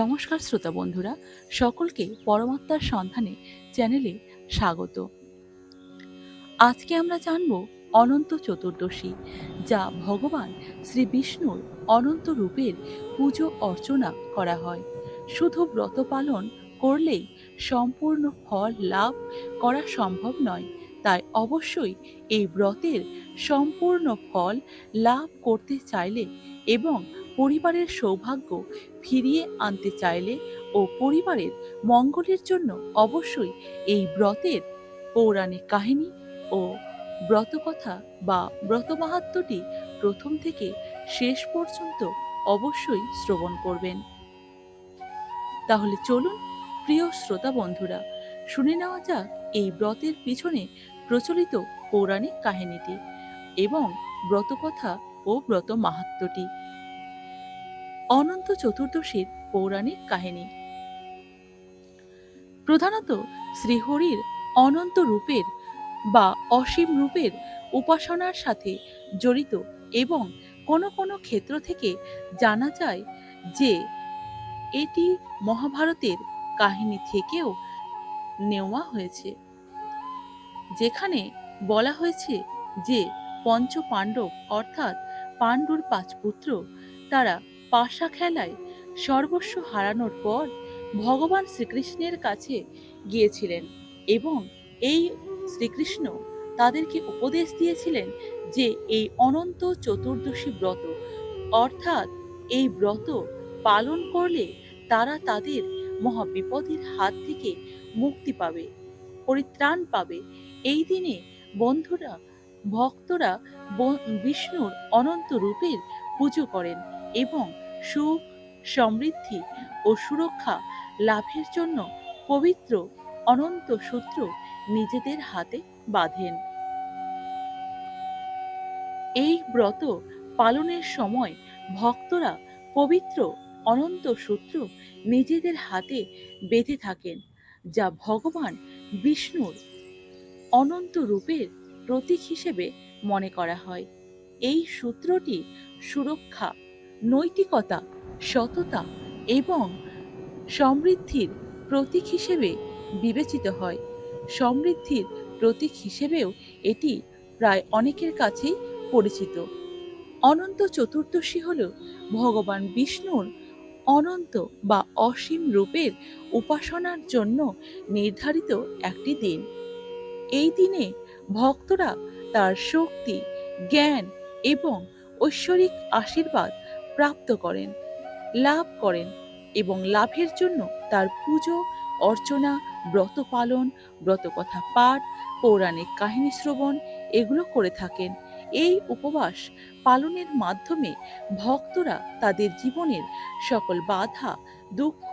নমস্কার শ্রোতা বন্ধুরা, সকলকে পরমাত্মার সন্ধানে, চ্যানেলে স্বাগত। আজকে আমরা জানব অনন্ত চতুর্দশী, যা ভগবান শ্রী বিষ্ণুর অনন্ত রূপের পুজো অর্চনা করা হয়। শুধু ব্রত পালন করলেই সম্পূর্ণ ফল লাভ করা সম্ভব নয়, তাই অবশ্যই এই ব্রতের সম্পূর্ণ ফল লাভ করতে চাইলে এবং পরিবারের সৌভাগ্য ফিরিয়ে আনতে চাইলে ও পরিবারের মঙ্গলের জন্য অবশ্যই এই ব্রতের পৌরাণিক কাহিনী ও ব্রতকথা বা ব্রত মাহাত্ম্যটি প্রথম থেকে শেষ পর্যন্ত অবশ্যই শ্রবণ করবেন। তাহলে চলুন, প্রিয় শ্রোতা বন্ধুরা, শুনে নেওয়া যাক এই ব্রতের পিছনে প্রচলিত পৌরাণিক কাহিনীটি এবং ব্রতকথা ও ব্রত মাহাত্ম্যটি অনন্ত চতুর্দশীর পৌরাণিক কাহিনী। প্রধানত শ্রীহরির অনন্ত রূপের বা অসীম রূপের উপাসনার সাথে জড়িত এবং কোনো কোনো ক্ষেত্র থেকে জানা যায় যে এটি মহাভারতের কাহিনী থেকেও নেওয়া হয়েছে। যেখানে বলা হয়েছে যে পঞ্চ পাণ্ডব অর্থাৎ পাণ্ডুর পাঁচ পুত্র তারা পাশা খেলায় সর্বস্ব হারানোর পর ভগবান শ্রীকৃষ্ণের কাছে গিয়েছিলেন এবং এই শ্রীকৃষ্ণ তাদেরকে উপদেশ দিয়েছিলেন যে এই অনন্ত চতুর্দশী ব্রত, অর্থাৎ এই ব্রত পালন করলে তারা তাদের মহাবিপদের হাত থেকে মুক্তি পাবে, পরিত্রাণ পাবে। এই দিনে বন্ধুরা, ভক্তরা বিষ্ণুর অনন্ত রূপের পুজো করেন। এবং সুখ, সমৃদ্ধি ও সুরক্ষা লাভের জন্য পবিত্র অনন্ত সূত্র নিজেদের হাতে বাঁধেন। এই ব্রত পালনের সময় ভক্তরা পবিত্র অনন্ত সূত্র নিজেদের হাতে বেঁধে থাকেন, যা ভগবান বিষ্ণুর অনন্ত রূপের প্রতীক হিসেবে মনে করা হয়। এই সূত্রটি সুরক্ষা নৈতিকতা, সততা এবং সমৃদ্ধির প্রতীক হিসেবে বিবেচিত হয়। সমৃদ্ধির প্রতীক হিসেবেও এটি প্রায় অনেকের কাছেই পরিচিত। অনন্ত চতুর্দশী হল ভগবান বিষ্ণুর অনন্ত বা অসীম রূপের উপাসনার জন্য নির্ধারিত একটি দিন। এই দিনে ভক্তরা তার শক্তি, জ্ঞান এবং ঐশ্বরিক আশীর্বাদ প্রাপ্ত করেন, লাভ করেন এবং লাভের জন্য তার পুজো, অর্চনা, ব্রত পালন ব্রতকথা পাঠ, পৌরাণিক কাহিনী শ্রবণ এগুলো করে থাকেন। এই উপবাস পালনের মাধ্যমে ভক্তরা তাদের জীবনের সকল বাধা, দুঃখ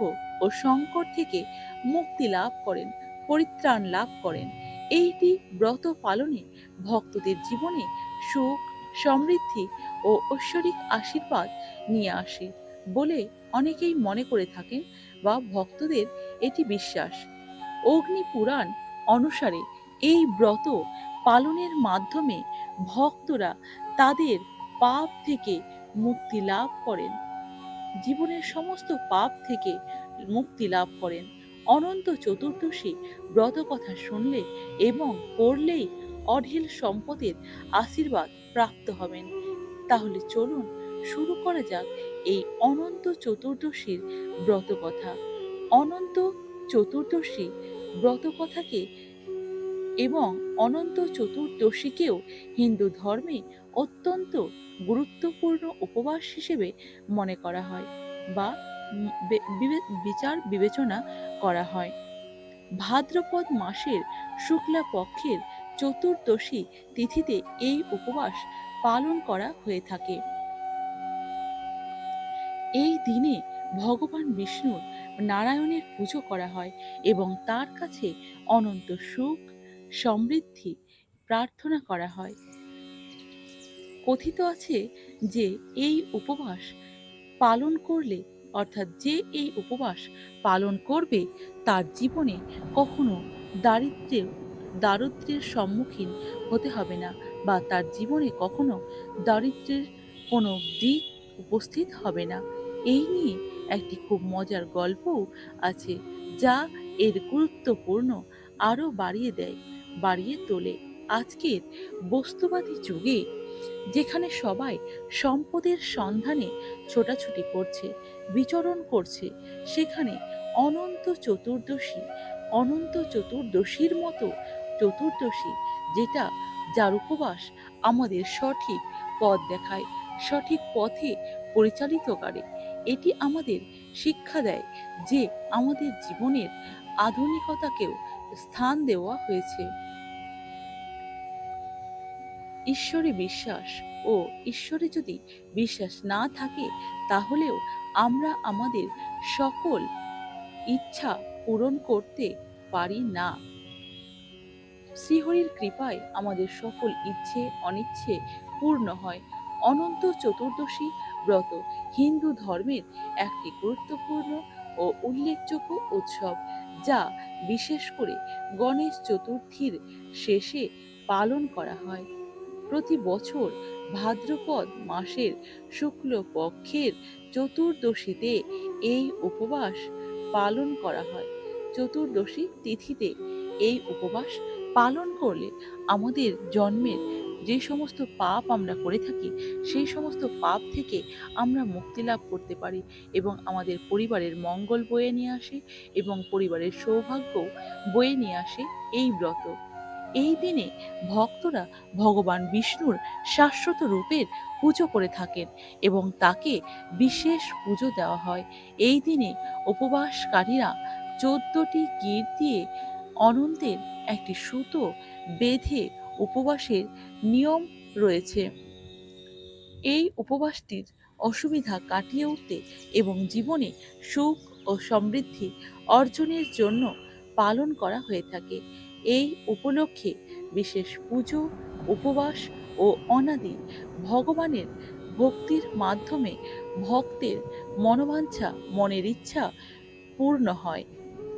ও সংকট থেকে মুক্তি লাভ করেন, পরিত্রাণ লাভ করেন। এইটি ব্রত পালনে ভক্তদের জীবনে সুখ সমৃদ্ধি ও ঐশ্বরিক আশীর্বাদ নিয়ে আসে বলে অনেকেই মনে করে থাকেন বা ভক্তদের এটি বিশ্বাস। অগ্নি পুরাণ অনুসারে এই ব্রত পালনের মাধ্যমে ভক্তরা তাদের পাপ থেকে মুক্তি লাভ করেন। জীবনের সমস্ত পাপ থেকে মুক্তি লাভ করেন। অনন্ত চতুর্দশী ব্রত কথা শুনলে এবং পড়লেই অঢেল সম্পদের আশীর্বাদ প্রাপ্ত হবেন। তাহলে চলুন শুরু করা যাক এই অনন্ত চতুর্দশীর ব্রত কথা অনন্ত চতুর্দশী ব্রত কথাকে এবং অনন্ত চতুর্দশীকেও হিন্দু ধর্মে অত্যন্ত গুরুত্বপূর্ণ উপবাস হিসেবে মনে করা হয় বা বিচার বিবেচনা করা হয়। ভাদ্রপদ মাসের শুক্লা পক্ষের চতুর্দশী তিথিতে এই উপবাস পালন করা হয়ে থাকে। এই দিনে ভগবান বিষ্ণুর নারায়ণের পুজো করা হয় এবং তার কাছে অনন্ত সুখ, সমৃদ্ধি প্রার্থনা করা হয়। কথিত আছে যে এই উপবাস পালন করলে, অর্থাৎ যে এই উপবাস পালন করবে, তার জীবনে কখনো দারিদ্র্যের দারিদ্র্যের সম্মুখীন হতে হবে না বা তার জীবনে কখনো দারিদ্র্যের কোনো দিক উপস্থিত হবে না। এই নিয়ে একটি খুব মজার গল্পও আছে যা এর গুরুত্বপূর্ণ আরও বাড়িয়ে দেয়, বাড়িয়ে তোলে। আজকের বস্তুবাদী যুগে যেখানে সবাই সম্পদের সন্ধানে ছোটাছুটি করছে, বিচরণ করছে, সেখানে অনন্ত চতুর্দশী, অনন্ত চতুর্দশীর মতো চতুর্দশী, যেটা যার উপবাস আমাদের সঠিক পথ দেখায়, সঠিক পথে পরিচালিত করে। এটি আমাদের শিক্ষা দেয় যে আমাদের জীবনের আধুনিকতাকেও স্থান দেওয়া হয়েছে। ঈশ্বরে বিশ্বাস ও ঈশ্বরে যদি বিশ্বাস না থাকে, তাহলেও আমরা আমাদের সকল ইচ্ছা পূরণ করতে পারি না। শ্রীহরির কৃপায় আমাদের সকল ইচ্ছে অনিচ্ছে পূর্ণ হয়। অনন্ত চতুর্দশী ব্রত হিন্দু ধর্মের একটি গুরুত্বপূর্ণ ও উল্লেখযোগ্য উৎসব, যা বিশেষ করে গণেশ চতুর্থীর শেষে পালন করা হয়। প্রতি বছর ভাদ্রপদ মাসের শুক্লপক্ষের চতুর্দশীতে এই উপবাস পালন করা হয়। চতুর্দশী তিথিতে এই উপবাস পালন করলে আমাদের জন্মের যে সমস্ত পাপ আমরা করে থাকি, সেই সমস্ত পাপ থেকে আমরা মুক্তি লাভ করতে পারি এবং আমাদের পরিবারের মঙ্গল বয়ে নিয়ে আসে এবং পরিবারের সৌভাগ্য বয়ে নিয়ে আসে এই ব্রত। এই দিনে ভক্তরা ভগবান বিষ্ণুর শাশ্বত রূপের পুজো করে থাকেন এবং তাকে বিশেষ পুজো দেওয়া হয়। এই দিনে উপবাসকারীরা চোদ্দটি গির দিয়ে অনন্তের একটি সুতো বেঁধে উপবাসের নিয়ম রয়েছে। এই উপবাসটির অসুবিধা কাটিয়ে উঠতে এবং জীবনে সুখ ও সমৃদ্ধি অর্জনের জন্য পালন করা হয়ে থাকে। এই উপলক্ষে বিশেষ পুজো, উপবাস ও অনাদি ভগবানের ভক্তির মাধ্যমে ভক্তের মনোবাঞ্ছা, মনের ইচ্ছা পূর্ণ হয়।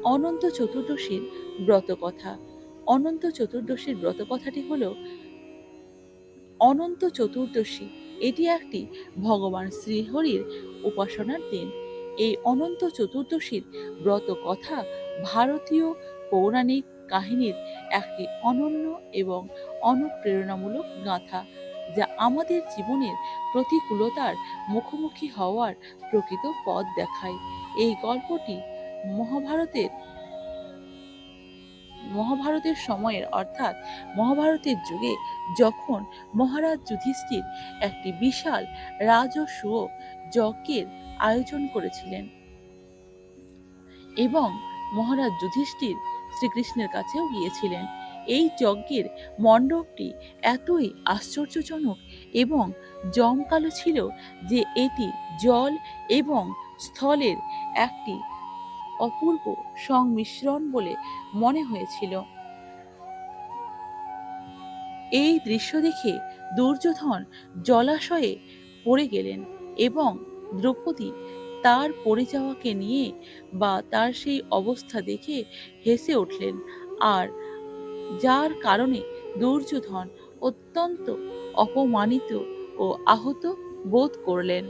অনন্ত চতুর্দশীর ব্রতকথা। অনন্ত চতুর্দশীর ব্রতকথাটি হল, অনন্ত চতুর্দশী, এটি একটি ভগবান শ্রীহরির উপাসনার দিন। এই অনন্ত চতুর্দশীর ব্রত কথা ভারতীয় পৌরাণিক কাহিনীর একটি অনন্য এবং অনুপ্রেরণামূলক গাথা, যা আমাদের জীবনের প্রতিকূলতার মুখোমুখি হওয়ার প্রকৃত পথ দেখায়। এই গল্পটি মহাভারতের মহাভারতের সময়ের, অর্থাৎ মহাভারতের যুগে যখন মহারাজ যুধিষ্ঠির একটি বিশাল রাজস্ব যজ্ঞের আয়োজন করেছিলেন এবং মহারাজ যুধিষ্ঠির শ্রীকৃষ্ণের কাছেও গিয়েছিলেন, এই যজ্ঞের মণ্ডপটি এতই আশ্চর্যজনক এবং জমকালো ছিল যে এটি জল এবং স্থলের একটি অপূর্ব সংমিশ্রণ বলে মনে হয়েছিল। এই দৃশ্য দেখে দুর্যোধন জলাশয়ে পড়ে গেলেন এবং দ্রৌপদী তার পড়ে যাওয়াকে নিয়ে বা তার সেই অবস্থা দেখে হেসে উঠলেন। আর যার কারণে দুর্যোধন অত্যন্ত অপমানিত ও আহত বোধ করলেন।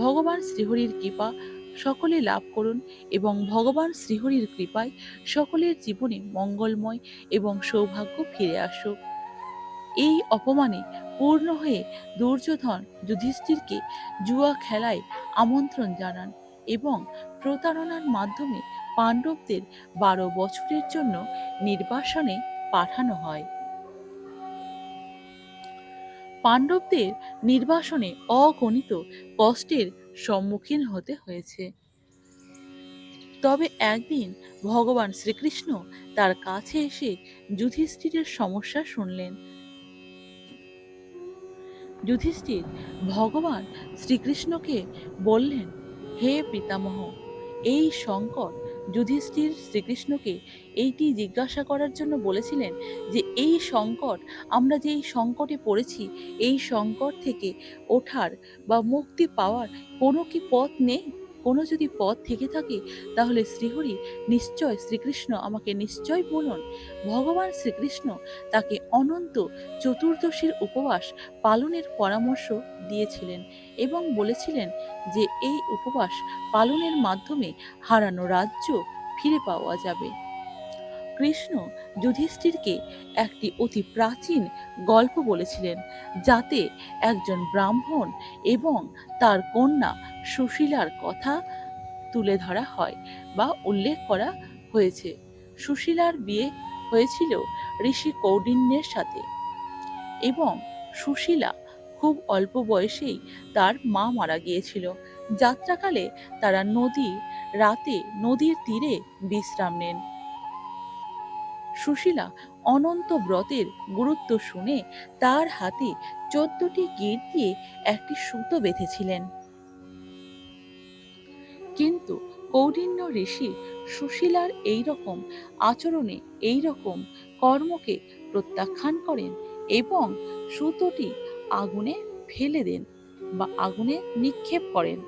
ভগবান শ্রীহরির কৃপা সকলে লাভ করুন এবং ভগবান শ্রীহরির কৃপায় সকলের জীবনে মঙ্গলময় এবং সৌভাগ্য ফিরে আসুক। এই অপমানে পূর্ণ হয়ে দুর্যোধন যুধিষ্ঠিরকে জুয়া খেলায় আমন্ত্রণ জানান এবং প্রতারণার মাধ্যমে পাণ্ডবদের বারো বছরের জন্য নির্বাসনে পাঠানো হয়। পাণ্ডবদের নির্বাসনে অগণিত কষ্টের সম্মুখীন হতে হয়েছে। তবে একদিন ভগবান শ্রীকৃষ্ণ তার কাছে এসে যুধিষ্ঠিরের সমস্যা শুনলেন। যুধিষ্ঠির ভগবান শ্রীকৃষ্ণকে বললেন, হে পিতামহ, এই সংকট যুধিষ্ঠির শ্রীকৃষ্ণকে এইটি জিজ্ঞাসা করার জন্য বলেছিলেন যে, এই সংকট, আমরা যে এই সংকটে পড়েছি, এই সংকট থেকে ওঠার বা মুক্তি পাওয়ার কোনো কি পথ নেই? কোনো যদি পথ থেকে থাকে, তাহলে শ্রীহরি নিশ্চয় শ্রীকৃষ্ণ আমাকে নিশ্চয় বলুন। ভগবান শ্রীকৃষ্ণ তাকে অনন্ত চতুর্দশীর উপবাস পালনের পরামর্শ দিয়েছিলেন এবং বলেছিলেন যে, এই উপবাস পালনের মাধ্যমে হারানো রাজ্য ফিরে পাওয়া যাবে। কৃষ্ণ যুধিষ্ঠিরকে একটি অতি প্রাচীন গল্প বলেছিলেন, যাতে একজন ব্রাহ্মণ এবং তার কন্যা সুশীলার কথা তুলে ধরা হয় বা উল্লেখ করা হয়েছে। সুশীলার বিয়ে হয়েছিল ঋষি কৌডিন্যের সাথে এবং সুশীলা খুব অল্প বয়সেই তার মা মারা গিয়েছিল। যাত্রাকালে তারা নদী, রাতে নদীর তীরে বিশ্রাম নেন। সুশীলা অনন্ত ব্রতের গুরুত্ব শুনে তার হাতে চোদ্দটি গিট দিয়ে একটি সুতো বেঁধেছিলেন। কিন্তু কৌডিন্য ঋষি সুশীলার এই রকম আচরণে এই রকম কর্মকে প্রত্যাখ্যান করেন এবং সুতোটি আগুনে ফেলে দেন বা আগুনে নিক্ষেপ করেন।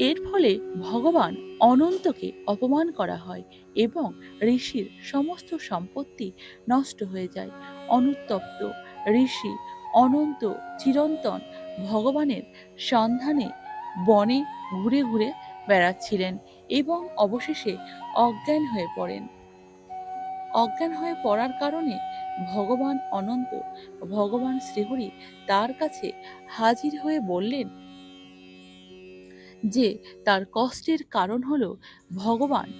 এর ফলে ভগবান অনন্তকে অপমান করা হয় এবং ঋষির সমস্ত সম্পত্তি নষ্ট হয়ে যায়। অনুত্তপ্ত ঋষি অনন্ত চিরন্তন ভগবানের সন্ধানে বনে ঘুরে ঘুরে বেড়াচ্ছিলেন এবং অবশেষে অজ্ঞান হয়ে পড়েন। অজ্ঞান হয়ে পড়ার কারণে ভগবান অনন্ত ভগবান শ্রীহরি তার কাছে হাজির হয়ে বললেন যে তার কষ্টের কারণ হল ভগবান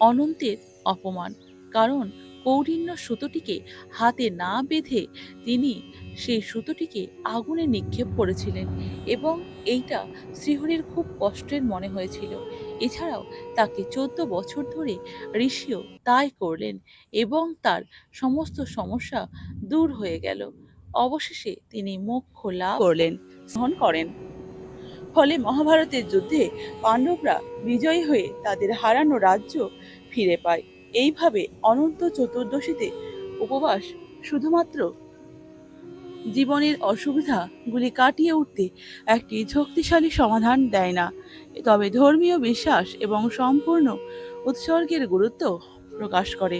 অনন্তের অপমান। কারণ কৌরিন্য সুতোটিকে হাতে না বেঁধে তিনি সেই সুতোটিকে আগুনে নিক্ষেপ করেছিলেন এবং এইটা শ্রীহরির খুব কষ্টের মনে হয়েছিল। এছাড়াও তাকে চোদ্দ বছর ধরে ঋষিও তাই করলেন এবং তার সমস্ত সমস্যা দূর হয়ে গেল। অবশেষে তিনি মোক্ষ লাভ করলেন। গ্রহণ করেন। ফলে মহাভারতের যুদ্ধে পাণ্ডবরা বিজয়ী হয়ে তাদের হারানো রাজ্য ফিরে পায়। এইভাবে অনন্ত চতুর্দশীতে উপবাস শুধুমাত্র জীবনের অসুবিধাগুলি কাটিয়ে উঠতে একটি শক্তিশালী সমাধান দেয় না। তবে ধর্মীয় বিশ্বাস এবং সম্পূর্ণ উৎসর্গের গুরুত্ব প্রকাশ করে।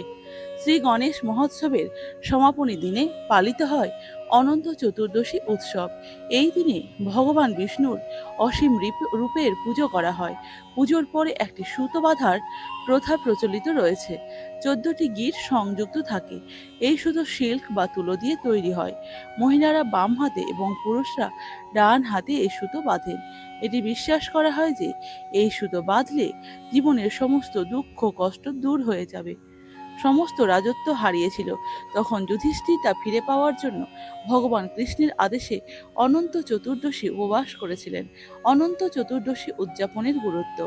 শ্রী গণেশ মহোৎসবের সমাপনী দিনে পালিত হয় অনন্ত চতুর্দশী উৎসব। এই দিনে ভগবান বিষ্ণুর অসীম রূপ- রূপের পুজো করা হয়। পুজোর পরে একটি সুতো বাঁধার প্রথা প্রচলিত রয়েছে। চোদ্দটি গিট সংযুক্ত থাকে। এই সুতো সিল্ক বা তুলো দিয়ে তৈরি হয়। মহিলারা বাম হাতে এবং পুরুষরা ডান হাতে এই সুতো বাঁধেন। এটি বিশ্বাস করা হয় যে এই সুতো বাঁধলে জীবনের সমস্ত দুঃখ, কষ্ট দূর হয়ে যাবে। সমস্ত রাজত্ব হারিয়েছিল। তখন যুধিষ্ঠির তা ফিরে পাওয়ার জন্য ভগবান কৃষ্ণের আদেশে অনন্ত চতুর্দশী উপবাস করেছিলেন। অনন্ত চতুর্দশী উদযাপনের গুরুত্ব।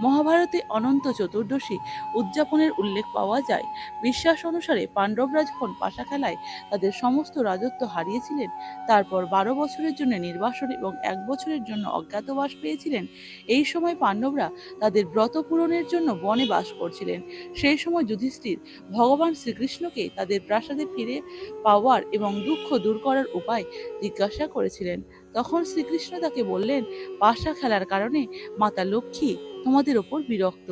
মহাভারতে অনন্ত চতুর্দশী উদযাপনের উল্লেখ পাওয়া যায়। বিশ্বাস অনুসারে পাণ্ডবরা যখন পাশা খেলায় তাদের সমস্ত রাজত্ব হারিয়েছিলেন। তারপর বারো বছরের জন্য নির্বাসন এবং এক বছরের জন্য অজ্ঞাতবাস পেয়েছিলেন। এই সময় পাণ্ডবরা তাদের ব্রত পূরণের জন্য বনে বাস করছিলেন। সেই সময় যুধিষ্ঠির ভগবান শ্রীকৃষ্ণকে তাদের প্রাসাদে ফিরে পাওয়ার এবং দুঃখ দূর করার উপায় জিজ্ঞাসা করেছিলেন। তখন শ্রীকৃষ্ণ তাকে বললেন পাশা খেলার কারণে মাতা লক্ষ্মী তোমাদের ওপর বিরক্ত।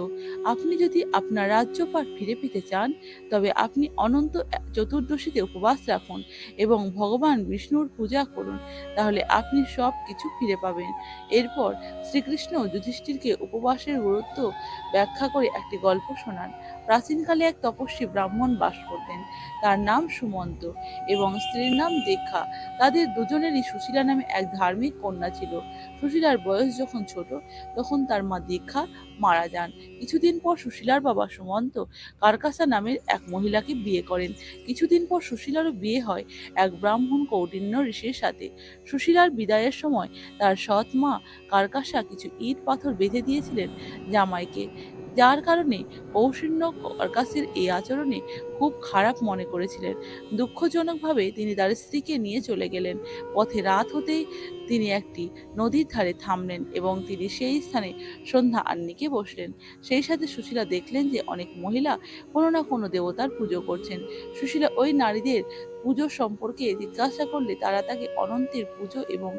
আপনি যদি আপনার রাজ্যপাট ফিরে পেতে চান, তবে আপনি অনন্ত চতুর্দশীতে উপবাস রাখুন এবং ভগবান বিষ্ণুর পূজা করুন, তাহলে আপনি সব কিছু ফিরে পাবেন। এরপর শ্রীকৃষ্ণ যুধিষ্ঠিরকে উপবাসের গুরুত্ব ব্যাখ্যা করে একটি গল্প শোনান। প্রাচীনকালে এক তপস্বী ব্রাহ্মণ বাস করতেন। তার নাম সুমন্ত এবং স্ত্রীর নাম দীক্ষা। তাদের দুজনেরই সুশীলা নামে এক ধার্মিক কন্যা ছিল। সুশীলার বয়স যখন ছোট, তখন তার মা দীক্ষা মারা যান। কিছুদিন পর সুশীলার বাবা সুমন্ত কারকাসা নামের এক মহিলাকে বিয়ে করেন। কিছুদিন পর সুশীলারও বিয়ে হয় এক ব্রাহ্মণ কৌটিন্য ঋষির সাথে। সুশীলার বিদায়ের সময় তার সৎ মা কারকাসা কিছু ইট পাথর বেঁধে দিয়েছিলেন জামাইকে। যার কারণে কৌশিন্য কর্কাসের এই আচরণে খুব খারাপ মনে করেছিলেন। দুঃখজনকভাবে তিনি তার স্ত্রীকে নিয়ে চলে গেলেন। পথে রাত হতেই তিনি একটি নদীর ধারে থামলেন এবং তিনি সেই স্থানে সন্ধ্যা আন্নিকে বসলেন। সেই সাথে সুশীলা দেখলেন যে অনেক মহিলা কোনো না কোনো দেবতার পুজো করছেন। সুশীলা ওই নারীদের পুজো সম্পর্কে জিজ্ঞাসা করলে তারা তাকে অনন্তের পুজো এবং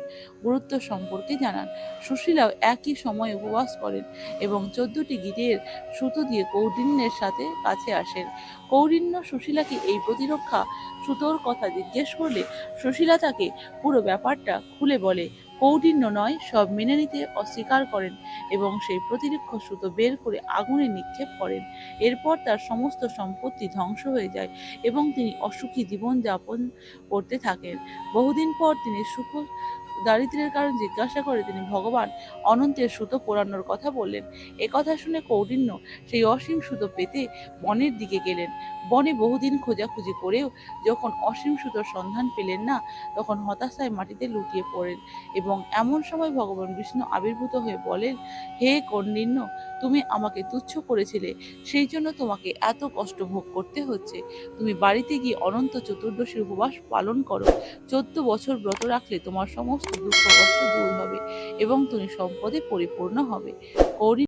গুরুত্ব সম্পর্কে জানান। সুশীলাও একই সময় উপবাস করেন এবং চোদ্দটি গিটের সুতো দিয়ে কৌডিন্যের সাথে কাছে আসেন। কৌডিন্য সুশীলাকে এই প্রতিরক্ষা সুতোর কথা জিজ্ঞেস করলে সুশীলা তাকে পুরো ব্যাপারটা খুলে বলে কৌডিন্য নয়, সব মেনে নিতে অস্বীকার করেন এবং সেই প্রতিরক্ষ সুতো বের করে আগুনে নিক্ষেপ করেন। এরপর তার সমস্ত সম্পত্তি ধ্বংস হয়ে যায় এবং তিনি অসুখী জীবন যাপন করতে থাকেন। বহুদিন পর তিনি সুখ দারিদ্র্যের কারণ জিজ্ঞাসা করে তিনি, ভগবান, অনন্তের সুতো পোড়ানোর কথা বললেন। এ কথা শুনে কৌডিন্য সেই অসীম সুতো পেতে বনের দিকে গেলেন। বনে বহুদিন খোঁজাখুঁজি করেও যখন অসীম সুতোর সন্ধান পেলেন না, তখন হতাশায় মাটিতে লুটিয়ে পড়েন এবং এমন সময় ভগবান বিষ্ণু আবির্ভূত হয়ে বলেন, হে কন্ডিন্য তুমি আমাকে তুচ্ছ করেছিলে, সেই জন্য তোমাকে এত কষ্ট ভোগ করতে হচ্ছে। তুমি বাড়িতে গিয়ে অনন্ত চতুর্দশীর উপবাস পালন করো। চোদ্দ বছর ব্রত রাখলে তোমার সমস্ত দুঃখ কষ্ট দূর হবে এবং তুমি সম্পদে পরিপূর্ণ হবে। কৌরি